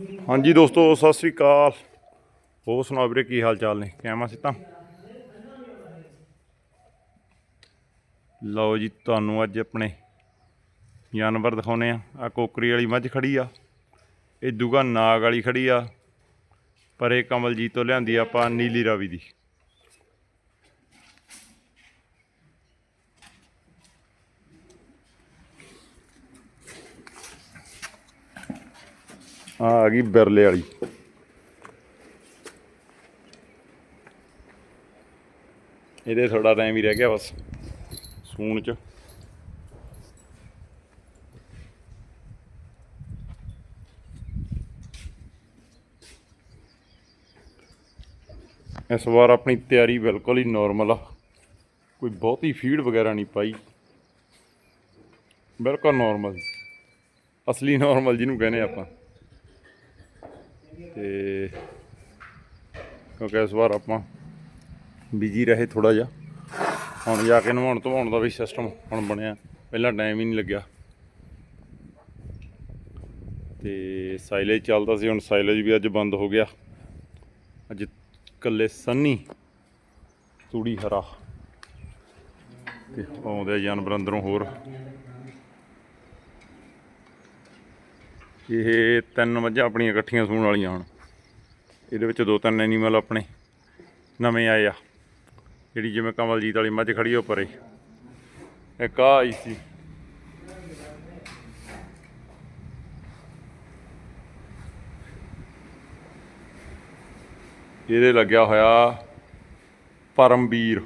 ਹਾਂਜੀ ਦੋਸਤੋ, ਸਤਿ ਸ੍ਰੀ ਅਕਾਲ। ਹੋਰ ਸੁਣਾਓ ਵੀਰੇ, ਕੀ ਹਾਲ ਚਾਲ ਨੇ? ਕਿਵੇਂ ਸੀ ਤਾਂ ਲਓ ਜੀ, ਤੁਹਾਨੂੰ ਅੱਜ ਆਪਣੇ ਜਾਨਵਰ ਦਿਖਾਉਨੇ ਆ ਆ ਕੋਕਰੀ ਵਾਲੀ ਮੱਝ ਖੜੀ ਆ। ਇਹ ਦੂਗਾ ਨਾਗ ਵਾਲੀ ਖੜੀ ਆ। ਪਰ ਇਹ ਕਮਲਜੀਤ ਤੋਂ ਲਿਆਂਦੀ ਆਪਾਂ ਨੀਲੀ ਰਾਵੀ ਦੀ। ਆ ਆ ਗਈ ਬਿਰਲੇ ਵਾਲੀ। ਇਹਦੇ ਥੋੜਾ ਟਾਈਮ ਹੀ ਰਹਿ ਗਿਆ ਬਸ, ਸੂਣ ਚ। ਇਸ ਵਾਰ ਆਪਣੀ ਤਿਆਰੀ ਬਿਲਕੁਲ ਹੀ ਨਾਰਮਲ ਆ। ਕੋਈ ਬਹੁਤੀ ਫੀਡ ਵਗੈਰਾ ਨਹੀਂ ਪਾਈ। ਬਿਲਕੁਲ ਨਾਰਮਲ ਅਸਲੀ ਨਾਰਮਲ ਜਿਹਨੂੰ ਕਹਿੰਦੇ ਆਪਾਂ। ਤੇ ਕਿਉਂਕਿ ਇਸ ਵਾਰ ਆਪਾਂ ਬਿਜ਼ੀ ਰਹੇ ਥੋੜਾ ਜਿਹਾ। ਹੁਣ ਜਾ ਕੇ ਨਹਾਉਣ ਧਵਾਉਣ ਦਾ ਵੀ ਸਿਸਟਮ ਹੁਣ ਬਣਿਆ। ਪਹਿਲਾਂ ਟਾਈਮ ਹੀ ਨਹੀਂ ਲੱਗਿਆ। ਤੇ ਸਾਈਲੇਜ ਚੱਲਦਾ ਸੀ, ਹੁਣ ਸਾਈਲੇਜ ਵੀ ਅੱਜ ਬੰਦ ਹੋ ਗਿਆ। ਅੱਜ ਕੱਲੇ ਸੰਨੀ, ਤੂੜੀ ਹਰਾ। ਤੇ ਆਉਂਦੇ ਆ ਜਾਨਵਰ ਅੰਦਰੋਂ ਹੋਰ। ਇਹ ਤਿੰਨ ਮੱਝਾਂ ਆਪਣੀਆਂ ਇਕੱਠੀਆਂ ਸੂਣ ਵਾਲੀਆਂ ਹੁਣ। ਇਹਦੇ ਵਿੱਚ ਦੋ ਤਿੰਨ ਐਨੀਮਲ ਆਪਣੇ, ਨਵੇਂ ਆਏ ਆ। ਜਿਹੜੀ ਜਿਵੇਂ ਕਮਲਜੀਤ ਵਾਲੀ ਮੱਝ ਖੜੀ ਉਹ ਪਰੇ ਇੱਕ ਆ ਆਈ ਸੀ। ਇਹਦੇ ਲੱਗਿਆ ਹੋਇਆ ਪਰਮਵੀਰ।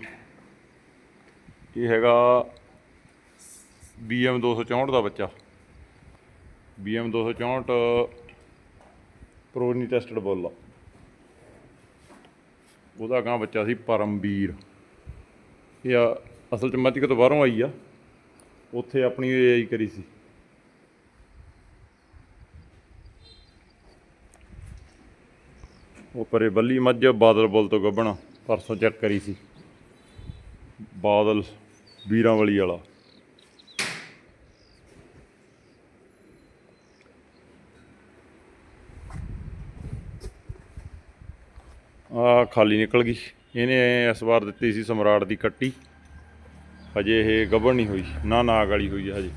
ਇਹ ਹੈਗਾ BM 264 ਦਾ ਬੱਚਾ। BM 264 ਪ੍ਰੋ ਨਹੀਂ ਟੈਸਟਡ ਬੋਲ। ਆ ਉਹਦਾ ਗਾਂ ਬੱਚਾ ਸੀ ਪਰਮਵੀਰ। ਇਹ ਆ, ਅਸਲ ਚ ਮੱਝ ਤੋਂ ਬਾਹਰੋਂ ਆਈ ਆ। ਉੱਥੇ ਆਪਣੀ ਆਈ ਕਰੀ ਸੀ। ਉਹ ਪਰੇ ਬੱਲੀ ਮੱਝ ਬਾਦਲ ਬੁੱਲ ਤੋਂ ਗੱਭਣਾ, ਪਰਸੋਂ ਚੈੱਕ ਕਰੀ ਸੀ। ਬਾਦਲ, ਵੀਰਾਂ ਵਾਲੀ ਵਾਲਾ। ਆ ਖਾਲੀ ਨਿਕਲ ਗਈ। ਇਹਨੇ ਇਸ ਵਾਰ ਦਿੱਤੀ ਸੀ ਸਮਰਾਟ ਦੀ ਕੱਟੀ। ਹਜੇ ਇਹ ਗੱਭਣ ਨਹੀਂ ਹੋਈ। ਨਾ ਨਾਗ ਵਾਲੀ ਹੋਈ ਹੈ ਹਜੇ।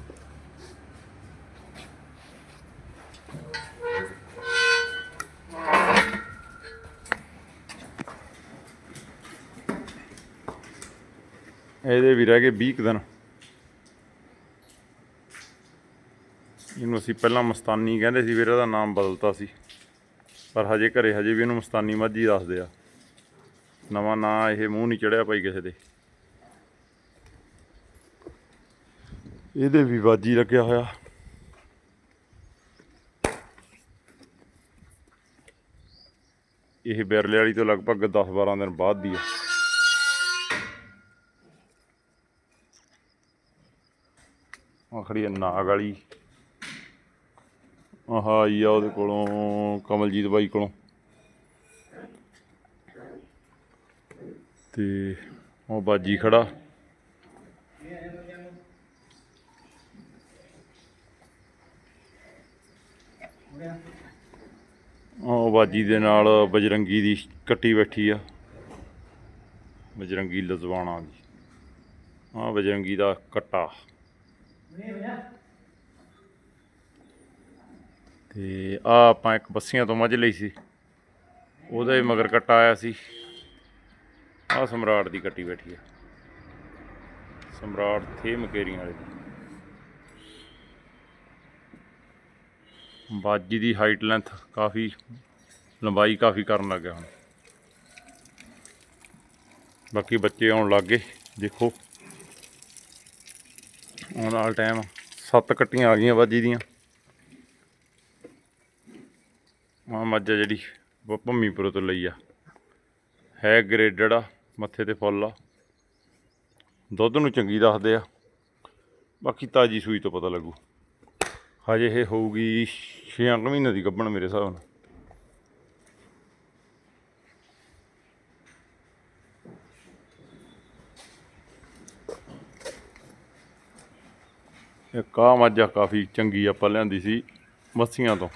ਇਹਦੇ ਵੀ ਰਹਿ ਗਏ 20 ਕੁ ਦਿਨ। ਇਹਨੂੰ ਅਸੀਂ ਪਹਿਲਾਂ ਮਸਤਾਨੀ ਕਹਿੰਦੇ ਸੀ, ਫਿਰ ਇਹਦਾ ਨਾਮ ਬਦਲਤਾ ਸੀ। ਪਰ ਹਜੇ ਘਰੇ ਹਜੇ ਵੀ ਇਹਨੂੰ ਮਸਤਾਨੀ ਮੱਝ ਦੱਸਦੇ ਆ। ਨਵਾਂ ਨਾਂ ਇਹ ਮੂੰਹ ਨਹੀਂ ਚੜਿਆ ਭਾਈ ਕਿਸੇ ਦੇ। ਇਹਦੇ ਵੀ ਬਾਜੀ ਲੱਗਿਆ ਹੋਇਆ। ਇਹ ਬਿਰਲੇ ਵਾਲੀ ਤੋਂ ਲਗਭਗ 10-12 ਦਿਨ ਬਾਅਦ ਦੀ ਆ। ਆ ਆ ਨਾਗ ਵਾਲੀ। ਆਹ ਆਈ ਆ ਉਹਦੇ ਕੋਲੋਂ, ਕਮਲਜੀਤ ਬਾਈ ਕੋਲੋਂ। ਤੇ ਉਹ ਬਾਜੀ ਖੜਾ। ਉਹ ਬਾਜੀ ਦੇ ਨਾਲ ਬਜਰੰਗੀ ਦੀ ਕੱਟੀ ਬੈਠੀ ਆ। ਬਜਰੰਗੀ ਲਜ਼ਵਾਣਾ ਦੀ। ਆ ਬਜਰੰਗੀ ਦਾ ਕੱਟਾ। ਤੇ ਆ ਆਪਾਂ ਇੱਕ ਬੱਸੀਆਂ ਤੋਂ ਮੱਝ ਲਈ ਸੀ। ਉਹਦਾ ਹੀ ਮਗਰ ਕੱਟਾ ਆਇਆ ਸੀ। ਆ ਸਮਰਾਟ ਦੀ ਕੱਟੀ ਬੈਠੀ ਆ। ਸਮਰਾਟ ਥੇ ਮਕੇਰੀਆਂ ਵਾਲੇ ਦੀ। ਬਾਜੀ ਦੀ ਹਾਈਟ ਲੈਂਥ ਕਾਫੀ, ਲੰਬਾਈ ਕਾਫੀ ਕਰਨ ਲੱਗ ਗਿਆ ਹੁਣ। ਬਾਕੀ ਬੱਚੇ ਆਉਣ ਲੱਗ ਗਏ, ਦੇਖੋ। ਆਉਣ ਵਾਲਾ ਟਾਈਮ ਸੱਤ ਕੱਟੀਆਂ ਆ ਗਈਆਂ ਬਾਜੀ ਦੀਆਂ। ਆ ਮੱਝ ਜਿਹੜੀ ਉਹ ਭੰਮੀਪੁਰ ਤੋਂ ਲਈ ਆ। ਹੈ ਗ੍ਰੇਡਡ ਆ, ਮੱਥੇ ਤੇ ਫੁੱਲ ਆ। ਦੁੱਧ ਨੂੰ ਚੰਗੀ ਦੱਸਦੇ ਆ। ਬਾਕੀ ਤਾਜੀ ਸੂਈ ਤੋਂ ਪਤਾ ਲੱਗੂ। ਹਜੇ ਇਹ ਹੋਊਗੀ 6 ਮਹੀਨੇ ਦੀ ਗੱਭਣ ਮੇਰੇ ਹਿਸਾਬ ਨਾਲ। ਇੱਕ ਆਹ ਮੱਝ ਕਾਫੀ ਚੰਗੀ ਆਪਾਂ ਲਿਆਂਦੀ ਸੀ ਮੱਸੀਆਂ ਤੋਂ।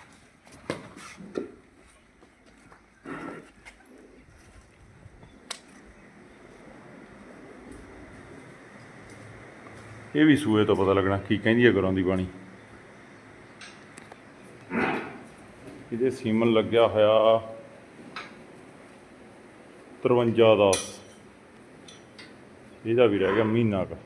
ਇਹ ਵੀ ਸੂਏ ਤੋਂ ਪਤਾ ਲੱਗਣਾ ਕੀ ਕਹਿੰਦੀ ਹੈ ਗਰਾਂ ਦੀ ਬਾਣੀ। ਇਹਦੇ ਸੀਮਨ ਲੱਗਿਆ ਹੋਇਆ 53 ਦਾ ਇਹਦਾ ਵੀ ਰਹਿ ਗਿਆ ਮਹੀਨਾ ਕ।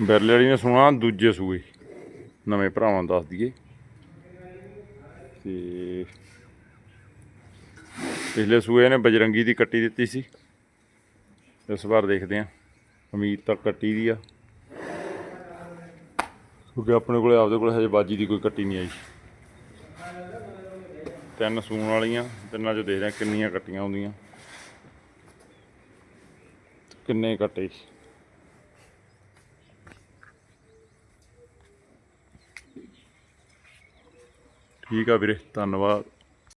ਬਿਰਲੇ ਵਾਲੀ ਨੇ ਸੁਣਾ, ਦੂਜੇ ਸੂਏ। ਨਵੇਂ ਭਰਾਵਾਂ ਨੂੰ ਦੱਸ ਦਈਏ। ਤੇ ਪਿਛਲੇ ਸੂਏ ਨੇ ਬਜਰੰਗੀ ਦੀ ਕੱਟੀ ਦਿੱਤੀ ਸੀ। ਇਸ ਵਾਰ ਦੇਖਦੇ ਆਂ ਉਮੀਦ ਤਾਂ ਕੱਟੀ ਦੀ ਆ। ਕਿਉਂਕਿ ਆਪਣੇ ਕੋਲੇ, ਆਪਦੇ ਕੋਲੇ ਹਜੇ ਬਾਜੀ ਦੀ ਕੋਈ ਕੱਟੀ ਨਹੀਂ ਆਈ। ਤਿੰਨ ਸੂਣ ਵਾਲੀਆਂ, ਤਿੰਨਾਂ ਚੋਂ ਦੇਖ ਰਿਹਾ ਕਿੰਨੀਆਂ ਕੱਟੀਆਂ ਹੁੰਦੀਆਂ। ਕਿੰਨੇ ਕੱਟੇ ਠੀਕ ਆ ਵੀਰੇ, ਧੰਨਵਾਦ।